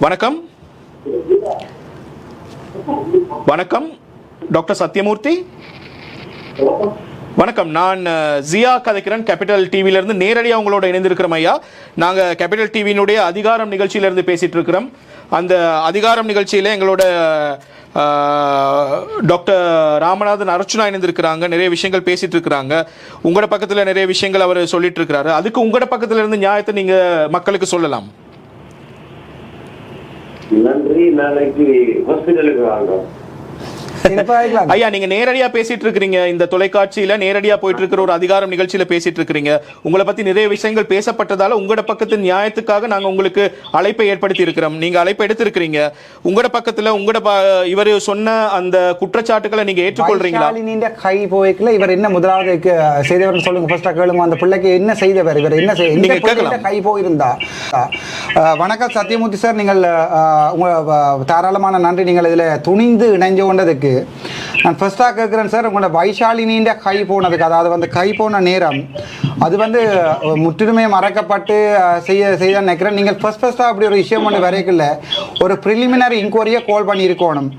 வணக்கம். வணக்கம். டாக்டர் சத்யமூர்த்தி வணக்கம். நான் ஜியா கதைக்கிறேன். கேபிட்டல் டிவில இருந்து நேரடியாக உங்களோட இணைந்திருக்கிறோம் ஐயா. நாங்கள் கேபிட்டல் டிவியினுடைய அதிகாரம் நிகழ்ச்சியில இருந்து பேசிட்டு இருக்கிறோம். அந்த அதிகாரம் நிகழ்ச்சியில எங்களோட டாக்டர் ராமநாதன் அர்ச்சுனா இணைந்திருக்கிறாங்க. நிறைய விஷயங்கள் பேசிட்டு இருக்கிறாங்க உங்களோட பக்கத்தில் நிறைய விஷயங்கள் அவர் சொல்லிட்டு இருக்கிறாரு அதுக்கு உங்களோட பக்கத்துல இருந்து நியாயத்தை நீங்க மக்களுக்கு சொல்லலாம். நன்றி. நாளைக்கு ஹாஸ்பிட்டலுக்கு வாங்க. ஐயா நீங்க நேரடியா பேசிட்டு இருக்கிறீங்க. இந்த தொலைக்காட்சியில நேரடியா போயிட்டு இருக்கிற ஒரு அதிகாரம் நிகழ்ச்சியில பேசிட்டு இருக்கிறீங்க. உங்களை பத்தி நிறைய விஷயங்கள் பேசப்பட்டதால உங்களோட பக்கத்து நியாயத்துக்காக நாங்க உங்களுக்கு அழைப்பை ஏற்படுத்தி இருக்கிறோம். நீங்க அழைப்பை எடுத்திருக்கிறீங்க. உங்களோட பக்கத்துல உங்களோட இவர் சொன்ன அந்த குற்றச்சாட்டுகளை நீங்க ஏற்றுக்கொள்றீங்களா? வைஷாலினின்ற கை போய்க்கல இவர் என்ன முதலாவது செய்தவர் சொல்லுங்க. ஃபர்ஸ்டா கேளுங்க. அந்த பிள்ளைக்கு என்ன செய்தவர்? இவர் என்ன செய் இந்த நீங்க பிள்ளைகிட்ட கேட்கலாம். கை போயிருந்தா? வணக்கம் சத்யமூர்த்தி சார். நீங்கள் உங்கள் தாராளமான நன்றி. நீங்கள் இதில் துணிந்து இணைஞ்சு கொண்டதுக்கு நான் ஃபஸ்ட்டாக கேட்குறேன் சார் உங்களோட வைஷாலினின்ற கை போனதுக்கு அதாவது வந்து கை போன நேரம் அது வந்து முற்றிலுமே மறைக்கப்பட்டு செய்ய செய்ய நினைக்கிறேன். நீங்கள் ஃபர்ஸ்ட் ஃபர்ஸ்ட்டாக அப்படி ஒரு விஷயம் ஒன்று வரைக்கல ஒரு ப்ரிலிமினரி இன்கொயரியை கால் பண்ணியிருக்கணும்.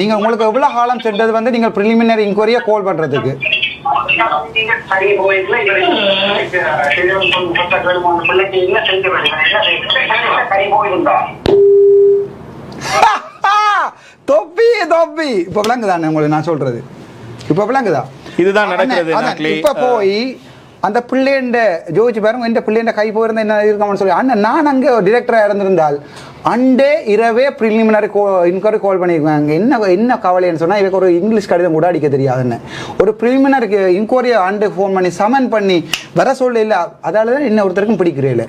நீங்கள் உங்களுக்கு எவ்வளோ காலம் சென்றது வந்து நீங்கள் ப்ரிலிமினரி இன்கொயரியை கால் தொப்பி தொப்பி. இப்போ விளங்குதானே உங்களுக்கு நான் சொல்றது? இப்போ விளங்குதா? இதுதான் நடக்கிறது. இப்ப போய் அந்த பிள்ளைண்ட ஜோதிச்சு பாருங்க இந்த பிள்ளைண்ட கை போயிருந்தா என்ன இருக்காமனு சொல்லி. அண்ணன் நான் அங்கே டிரெக்டரா இருந்திருந்தால் அண்டே இரவே ப்ரிலிமினரி கோ இன்கொயரி கால் பண்ணியிருக்காங்க என்ன என்ன கவலைன்னு சொன்னால் இவருக்கு ஒரு இங்கிலீஷ் கடிதம் கூட அடிக்க தெரியாதுன்னு. ஒரு ப்ரிலிமினரி இன்கொயரியை ஆண்டு ஃபோன் பண்ணி சமன் பண்ணி வர சொல்ல இல்லை. அதால தான் என்ன ஒருத்தருக்கும் பிடிக்கிறேன்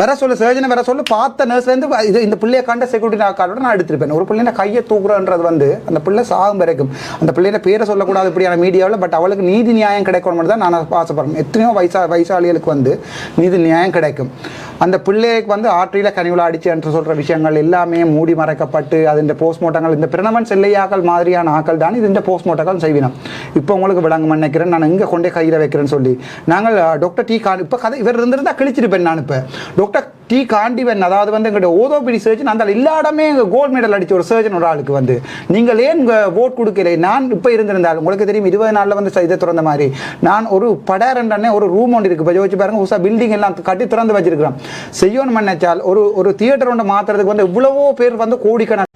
வர சொல்ல சர்ஜனை வர சொல்ல பார்த்த நர்ஸ்லேருந்து இது இந்த பிள்ளையை கண்ட செக்யூரிட்டி கார்டோட நான் எடுத்திருப்பேன். ஒரு பிள்ளைய கையை தூக்குறன்றது வந்து அந்த பிள்ளை சாகும் வரைக்கும். அந்த பிள்ளைய பேரை சொல்லக்கூடாது இப்படியான மீடியாவில் பட் அவளுக்கு நீதி நியாயம் கிடைக்கணும் தான் நான் ஆசைப்படுறேன் எத்தனையோ வயசா வயசாளிகளுக்கு வந்து நீதி நியாயம் கிடைக்கும். அந்த பிள்ளைக்கு வந்து ஆற்றியில் கனிவுல அடிச்சு என்று சொல்கிற விஷயங்கள் எல்லாமே மூடி மறைக்கப்பட்டு அதன் இந்த போஸ்ட்மார்ட்டங்கள் இந்த பிரணவன் செல்லையாக்கள் மாதிரியான ஆக்கள் தான் இது இந்த போஸ்ட்மார்ட்டங்கள் செய்வினோம். இப்போ உங்களுக்கு விளங்க நினைக்கிறேன் நான் இங்கே கொண்டே கையில் வைக்கிறேன்னு சொல்லி. நாங்கள் டாக்டர் டி கான் இப்போ கதை இவர் இருந்திருந்தால் கிழிச்சிருப்பேன் நான் இப்போ. டாக்டர் டி காண்டிவன் அதாவது வந்து எங்கள்கிட்ட ஓதோபிடி சர்ஜன் அந்த எல்லா இடமே கோல்ட் மெடல் அடித்த ஒரு சர்ஜன் ஒரு ஆளுக்கு வந்து. நீங்கள் ஏன் ஓட் கொடுக்கல? நான் இப்போ இருந்திருந்தால் உங்களுக்கு தெரியும் இருபது நாளில் வந்து இதை திறந்த மாதிரி. நான் ஒரு படாரண்டனே ஒரு ரூம் ஒன்று இருக்குது இப்போ யோசிச்சு பாருங்க உசா பில்டிங் எல்லாம் கட்டி திறந்து வச்சிருக்கிறோம் செய்யணும் நினைச்சால் ஒரு ஒரு தியேட்டர் ஒன்று மாற்றுறதுக்கு வந்து இவ்வளவோ பேர் வந்து கோடிக்கணக்கு